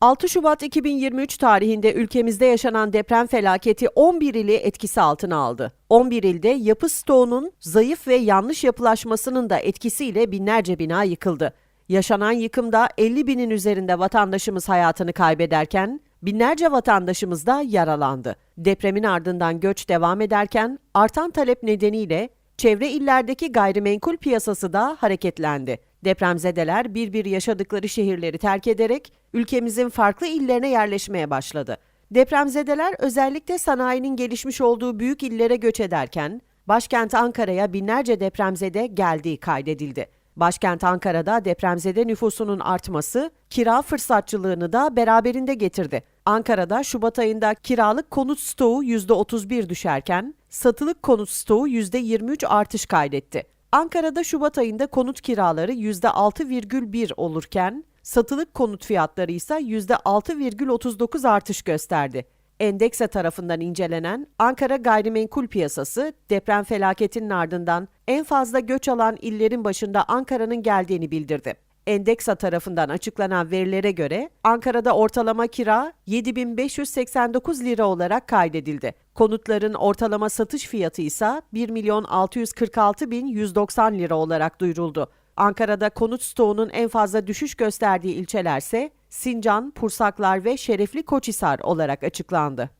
6 Şubat 2023 tarihinde ülkemizde yaşanan deprem felaketi 11 ili etkisi altına aldı. 11 ilde yapı stoğunun zayıf ve yanlış yapılaşmasının da etkisiyle binlerce bina yıkıldı. Yaşanan yıkımda 50 binin üzerinde vatandaşımız hayatını kaybederken binlerce vatandaşımız da yaralandı. Depremin ardından göç devam ederken artan talep nedeniyle çevre illerdeki gayrimenkul piyasası da hareketlendi. Depremzedeler bir bir yaşadıkları şehirleri terk ederek ülkemizin farklı illerine yerleşmeye başladı. Depremzedeler özellikle sanayinin gelişmiş olduğu büyük illere göç ederken başkent Ankara'ya binlerce depremzede geldiği kaydedildi. Başkent Ankara'da depremzede nüfusunun artması kira fırsatçılığını da beraberinde getirdi. Ankara'da Şubat ayında kiralık konut stoğu %31 düşerken satılık konut stoğu %23 artış kaydetti. Ankara'da Şubat ayında konut kiraları %6,1 olurken satılık konut fiyatları ise %6,39 artış gösterdi. Endekse tarafından incelenen Ankara gayrimenkul piyasası deprem felaketinin ardından en fazla göç alan illerin başında Ankara'nın geldiğini bildirdi. Endeksa tarafından açıklanan verilere göre Ankara'da ortalama kira 7589 lira olarak kaydedildi. Konutların ortalama satış fiyatı ise 1 milyon 646 bin 190 lira olarak duyuruldu. Ankara'da konut stoğunun en fazla düşüş gösterdiği ilçelerse Sincan, Pursaklar ve Şerefli Koçhisar olarak açıklandı.